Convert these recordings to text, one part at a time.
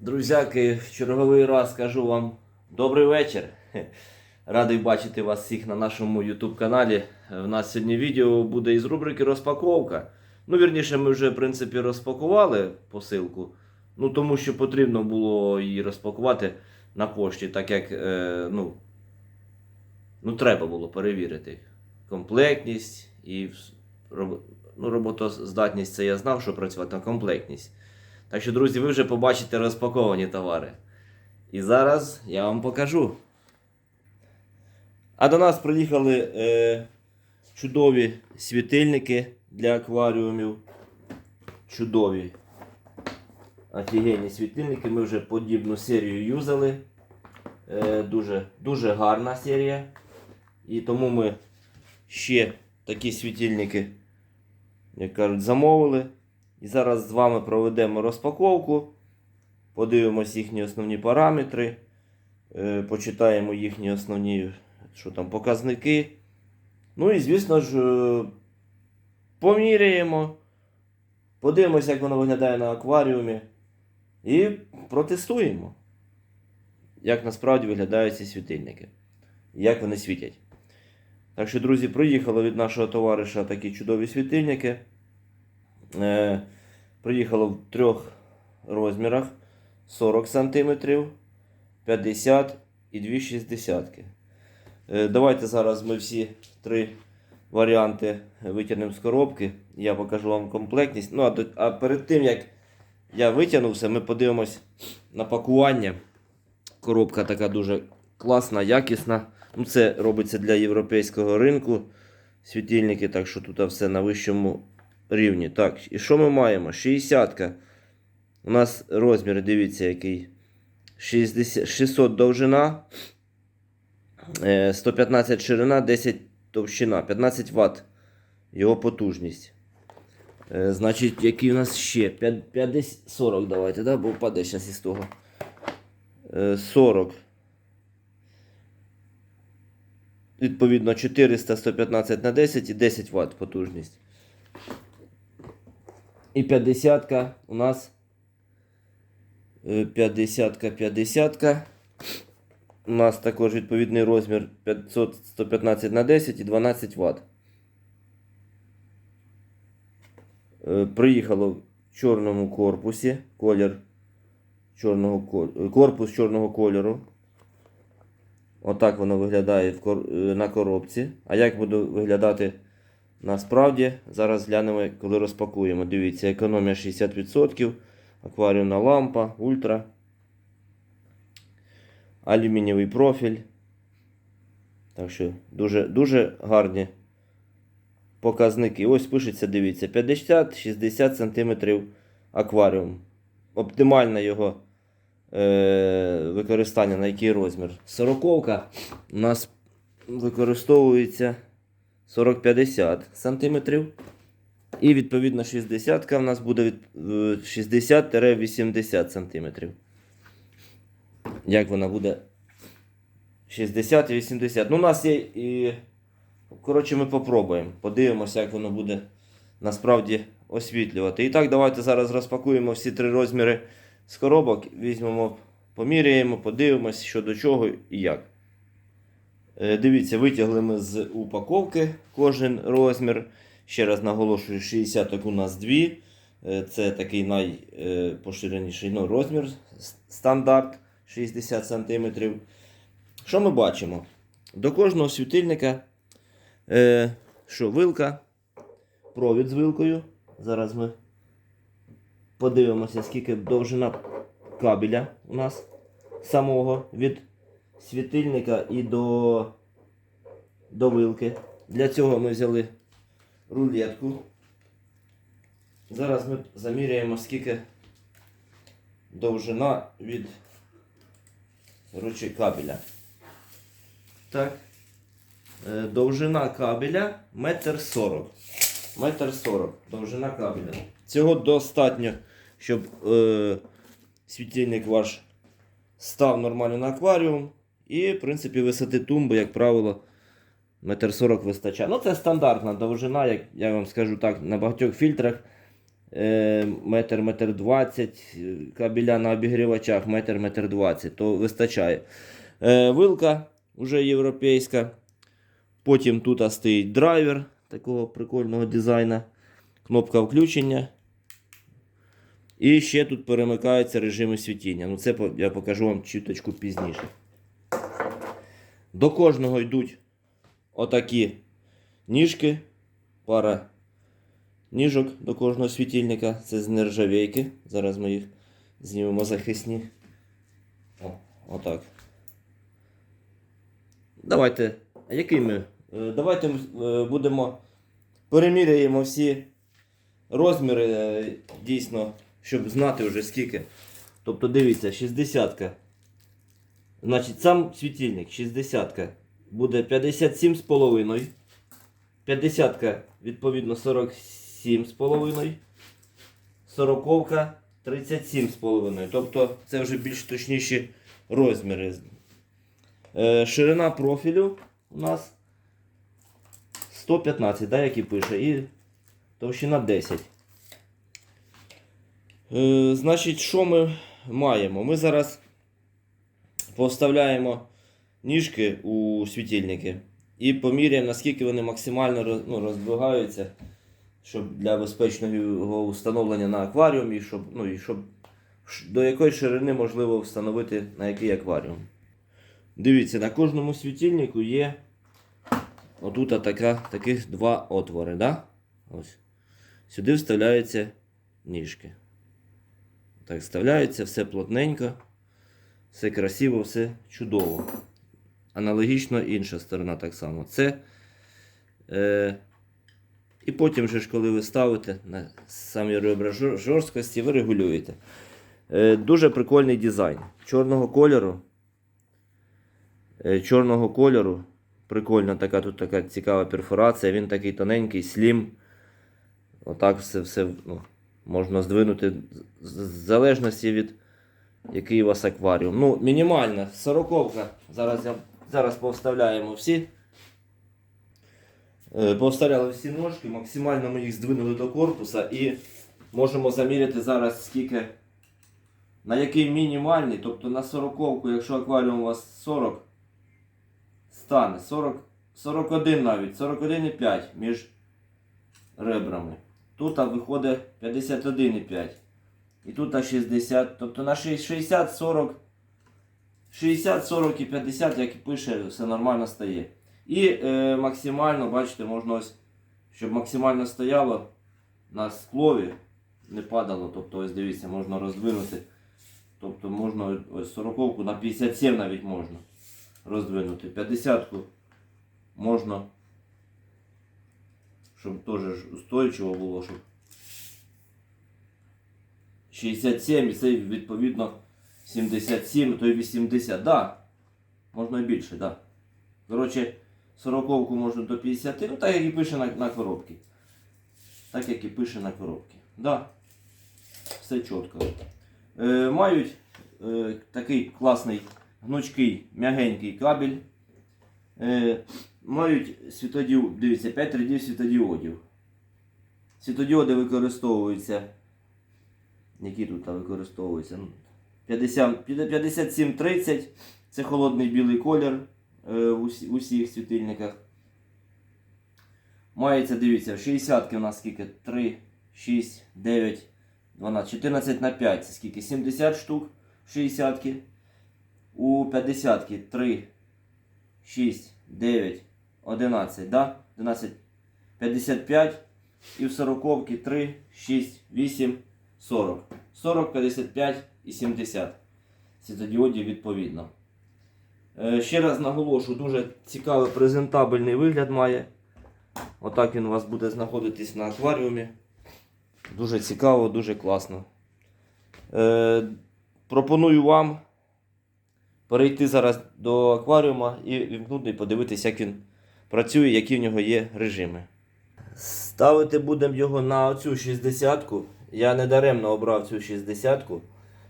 Друзяки, в черговий раз кажу вам добрий вечір. Радий бачити вас всіх на нашому YouTube каналі. У нас сьогодні відео буде із рубрики розпаковка. Ну, вірніше, ми вже в принципі розпакували посилку. Ну, тому що потрібно було її розпакувати на пошті, так як е, ну, ну, треба було перевірити комплектність і ну, роботоздатність. Це я знав, що працювати на комплектність. Так що, друзі, ви вже побачите розпаковані товари. І зараз я вам покажу. А до нас приїхали е, чудові світильники для акваріумів. Чудові. Офігенні світильники. Ми вже подібну серію юзали. Е, дуже, дуже гарна серія. І тому ми ще такі світильники, як кажуть, замовили. І зараз з вами проведемо розпаковку, подивимось їхні основні параметри, е, почитаємо їхні основні що там, показники. Ну і, звісно ж, е, поміряємо, подивимося, як воно виглядає на акваріумі. І протестуємо, як насправді виглядають ці світильники. Як вони світять. Так що, друзі, приїхали від нашого товариша такі чудові світильники. Е, приїхало в трьох розмірах: 40 см, 50 і 2 шістдесятки. Е, давайте зараз ми всі три варіанти витягнемо з коробки. Я покажу вам комплектність. Ну, а, а перед тим, як я витягну все, ми подивимось на пакування. Коробка така дуже класна, якісна. Ну, це робиться для європейського ринку. Світильники, так що тут все на вищому рівні. Так, і що ми маємо? 60. У нас розмір, дивіться, який. 60, 600 довжина, е, 115 ширина, 10 товщина, 15 Вт. Його потужність. Е, Значить, який у нас ще? 50, 40 давайте, да? бо впаде зараз із того. Е, 40. Відповідно, 400, 115 на 10 і 10 Вт потужність. І 50 у нас 50 50 У нас також відповідний розмір 500 115 на 10 і 12 Вт. Е, Приїхало в чорному корпусі. Колір чорного корпус чорного кольору. Отак воно виглядає е, на коробці. А як буде виглядати насправді, зараз глянемо, коли розпакуємо. Дивіться, економія 60%, акваріумна лампа, ультра, алюмінієвий профіль. Так що дуже, дуже гарні показники. Ось пишеться, дивіться, 50-60 см акваріум. Оптимальне його е, використання, на який розмір. Сороковка у нас використовується 40-50 см. І відповідно 60 в нас буде е, 60-80 см. Як вона буде 60 і 80. Ну, у нас є і. Коротше, ми попробуємо. Подивимося, як воно буде насправді освітлювати. І так, давайте зараз розпакуємо всі три розміри з коробок. Візьмемо, поміряємо, подивимося, що до чого і як. Е, Дивіться, витягли ми з упаковки кожен розмір. Ще раз наголошую, 60 у нас дві. Е, Це такий найпоширеніший ну, розмір стандарт 60 см. Що ми бачимо? До кожного світильника е, що, вилка, провід з вилкою. Зараз ми подивимося, скільки довжина кабеля у нас самого від світильника і до, до вилки. Для цього ми взяли рулетку. Зараз ми заміряємо, скільки довжина від коротше, кабеля. Так. Е, Довжина кабеля метр сорок. Метр сорок. Довжина кабеля. Цього достатньо, щоб е, світильник ваш став нормально на акваріум. І, в принципі, висоти тумби, як правило, метр сорок вистачає. Ну, це стандартна довжина, як я вам скажу так, на багатьох фільтрах е, метр, метр двадцять, кабеля на обігрівачах метр, метр двадцять, то вистачає. Е, Вилка вже європейська. Потім тут стоїть драйвер такого прикольного дизайну. Кнопка включення. І ще тут перемикаються режими світіння. Ну це я покажу вам чуточку пізніше. До кожного йдуть отакі ніжки, пара ніжок до кожного світильника. Це з нержавейки. Зараз ми їх знімемо захисні. О, отак. Давайте. А який ми? Е, Давайте е, будемо переміряємо всі розміри е, дійсно, щоб знати вже скільки. Тобто дивіться, 60. Значить, сам світильник 60 буде 57,5. 50 відповідно 47,5. 40 37,5. Тобто це вже більш точніші розміри. Е, ширина профілю у нас 115, да, який пише, і товщина 10. Е, значить, що ми маємо? Ми зараз поставляємо ніжки у світильники і поміряємо, наскільки вони максимально ну, роздвигаються, щоб для безпечного встановлення на акваріумі, щоб, ну, і щоб до якої ширини можливо встановити на який акваріум. Дивіться, на кожному світильнику є отут така, таких два отвори. Да? Ось. Сюди вставляються ніжки. Так, вставляється все плотненько, все красиво, все чудово. Аналогічно інша сторона так само. Це. Е, і потім, же ж, коли ви ставите на самі ребра жорсткості, ви регулюєте. Е, дуже прикольний дизайн. Чорного кольору. Е, чорного кольору. Прикольна така тут така цікава перфорація. Він такий тоненький, слім. Отак все, все ну, можна здвинути в залежності від який у вас акваріум. Ну, мінімальна, сороковка. Зараз, я, зараз повставляємо всі. Е, Повставляли всі ножки, максимально ми їх здвинули до корпуса і можемо заміряти зараз скільки. На який мінімальний, тобто на сороковку, якщо акваріум у вас 40, стане 40, 41 навіть, 41,5 між ребрами. Тут виходить 51,5. І тут на 60, тобто на 60, 40, 60, 40 і 50, як і пише, все нормально стає. І е, максимально, бачите, можна ось, щоб максимально стояло на склові, не падало. Тобто, ось дивіться, можна роздвинути. Тобто можна ось 40 на 57 навіть можна роздвинути. 50 можна, щоб теж устойчиво було, щоб 67 і це відповідно 77, то й 80. Да. Можна і більше, да. Коротше, 40 можна до 50, ну так як і пише на, на коробці. Так як і пише на коробці. Да. Все чітко. Е, мають е, такий класний гнучкий м'ягенький кабель. Е, мають світодіод, дивіться, 5 рядів світодіодів. Світодіоди використовуються. Які тут використовуються? Ну, 50, 5730 це холодний білий колір е, в усіх світильниках. Мається, дивіться, в 60 у нас скільки? 3, 6, 9, 12, 14 на 5. Це скільки? 70 штук в 60 У 50 3, 6, 9, 11, да? 11, 55. І в 40 3, 6, 8, 40. 40, 55 і 70. Світодіодів відповідно. Е, Ще раз наголошу, дуже цікавий презентабельний вигляд має. Отак він у вас буде знаходитись на акваріумі. Дуже цікаво, дуже класно. Е, пропоную вам перейти зараз до акваріума і вімкнути і подивитися, як він працює, які в нього є режими. Ставити будемо його на оцю 60-ку. Я не даремно обрав цю 60-ку,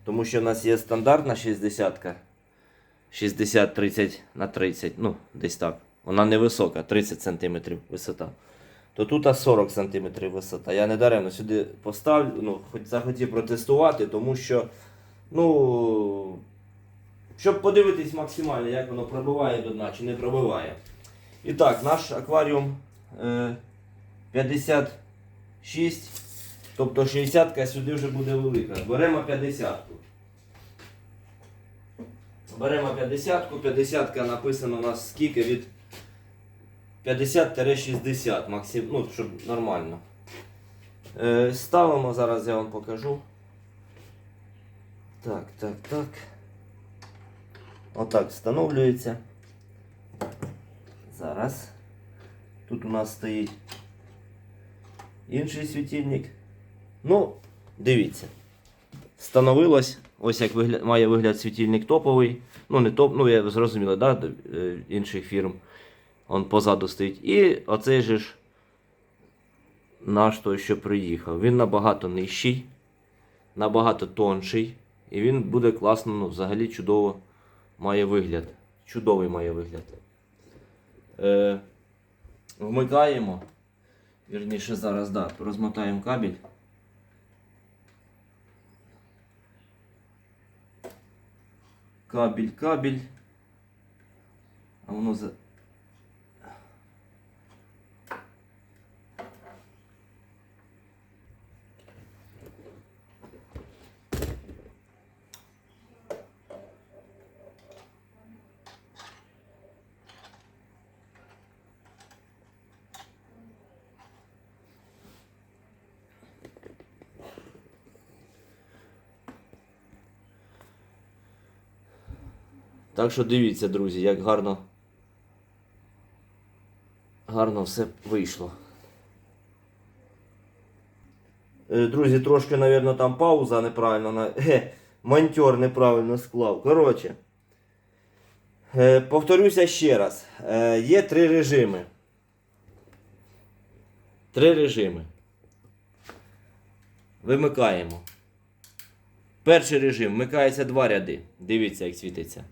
тому що в нас є стандартна 60-ка. 60-30 на 30, ну, десь так. Вона невисока, 30 см висота. то тут 40 см висота. Я не даремно сюди поставлю, ну, хоч захотів протестувати, тому що, ну, щоб подивитись максимально, як воно пробиває до дна чи не пробиває. І так, наш акваріум е, 56, тобто 60 сюди вже буде велика. Беремо 50. Беремо 50, 50 написано у нас скільки від 50-60 максим, ну, щоб нормально. Е, ставимо, зараз я вам покажу. Так, так, так. Отак встановлюється. Зараз. Тут у нас стоїть інший світильник. Ну, дивіться. Встановилось. Ось як вигляд, має вигляд світильник топовий. Ну, не топ, ну я зрозуміло, да, е, інших фірм. Он позаду стоїть. І оцей же ж наш той, що приїхав. Він набагато нижчий, набагато тонший. І він буде класно, ну, взагалі чудово має вигляд. Чудовий має вигляд. Е, вмикаємо. Вірніше, зараз да, розмотаємо кабель. Кабель, кабель. А воно за. Так що дивіться, друзі, як гарно. Гарно все вийшло. Е, Друзі, трошки, мабуть, там пауза неправильно. на- монтер неправильно склав. Коротше. Е, Повторюся ще раз. Е, Є три режими. Три режими. Вимикаємо. Перший режим вмикається два ряди. Дивіться, як світиться.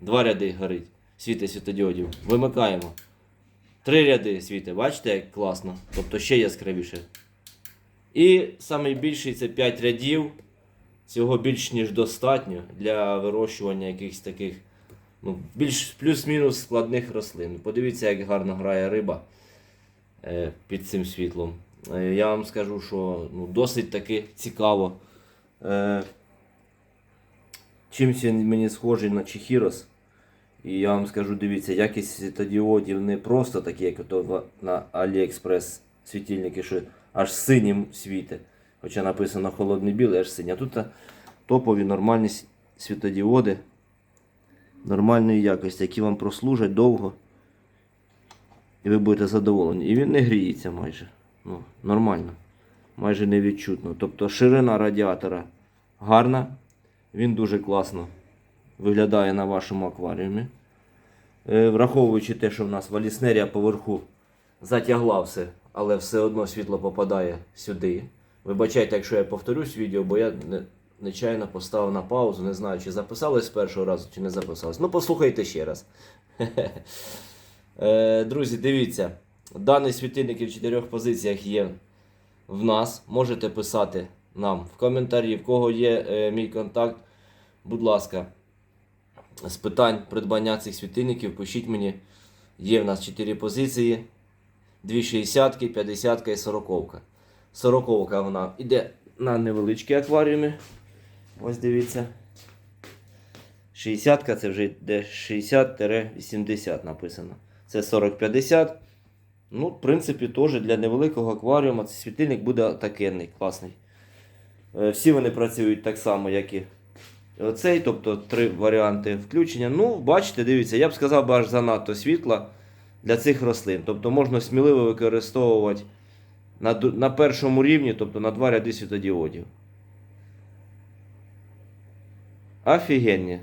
Два ряди горить. Світить світодіодів. Вимикаємо. Три ряди світить. Бачите, як класно. Тобто ще яскравіше. І найбільший це 5 рядів. Цього більш ніж достатньо для вирощування якихось таких ну, більш плюс-мінус складних рослин. Подивіться, як гарно грає риба е, під цим світлом. Е, я вам скажу, що ну, досить таки цікаво. Е, Чимсь він мені схожий на Чехірос. І я вам скажу, дивіться, якість світодіодів не просто такі, як ото в- на AliExpress світильники, що аж синім світить. Хоча написано холодний білий, аж синій. А тут топові нормальні світодіоди нормальної якості, які вам прослужать довго. І ви будете задоволені. І він не гріється майже. Ну, нормально. Майже невідчутно. Тобто ширина радіатора гарна. Він дуже класно виглядає на вашому акваріумі. Е, Враховуючи те, що в нас валіснерія поверху затягла все, але все одно світло попадає сюди. Вибачайте, якщо я повторюсь відео, бо я не, нечайно поставив на паузу, не знаю, чи записалось з першого разу, чи не записалось. Ну, послухайте ще раз. Е, Друзі, дивіться, даний світильник в чотирьох позиціях є в нас. Можете писати нам в коментарі, в кого є е, мій контакт. Будь ласка, з питань придбання цих світильників пишіть мені. Є в нас 4 позиції: 2 60, 50 і 40. 40 вона йде на невеличкі акваріуми. Ось дивіться. 60 це вже йде 60-80 написано. Це 40-50. Ну, в принципі, теж для невеликого акваріуму цей світильник буде такенний, класний. Е, Всі вони працюють так само, як і оцей, тобто три варіанти включення. Ну, бачите, дивіться, я б сказав, би аж занадто світла для цих рослин. Тобто можна сміливо використовувати на, на першому рівні, тобто на два ряди світодіодів. Офігенні.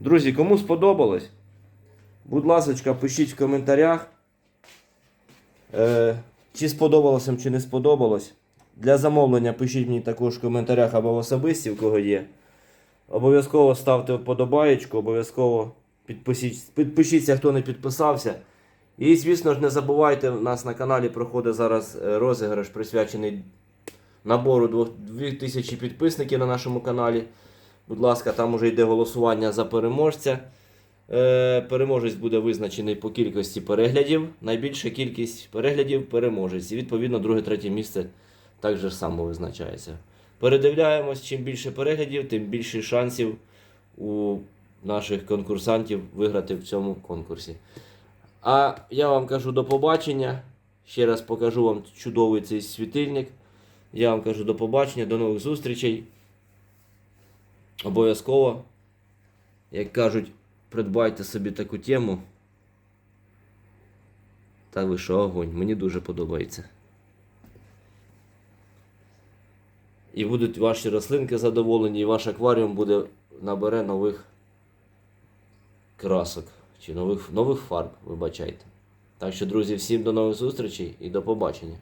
Друзі, кому сподобалось? Будь ласка, пишіть в коментарях. Е, чи сподобалось вам, чи не сподобалось. Для замовлення пишіть мені також в коментарях або в особисті, в кого є. Обов'язково ставте вподобаєчку, обов'язково підпишіть, підпишіться, хто не підписався. І, звісно ж, не забувайте, у нас на каналі проходить зараз е, розіграш, присвячений набору 2000 підписників на нашому каналі. Будь ласка, там уже йде голосування за переможця. Е, Переможець буде визначений по кількості переглядів. Найбільша кількість переглядів переможець. І відповідно друге-третє місце так же само визначається. Передивляємось, чим більше переглядів, тим більше шансів у наших конкурсантів виграти в цьому конкурсі. А я вам кажу до побачення. Ще раз покажу вам чудовий цей світильник. Я вам кажу до побачення, до нових зустрічей. Обов'язково, як кажуть, придбайте собі таку тему. Та ви що огонь, мені дуже подобається. І будуть ваші рослинки задоволені, і ваш акваріум буде набере нових красок чи нових, нових фарб, вибачайте. Так що, друзі, всім до нових зустрічей і до побачення.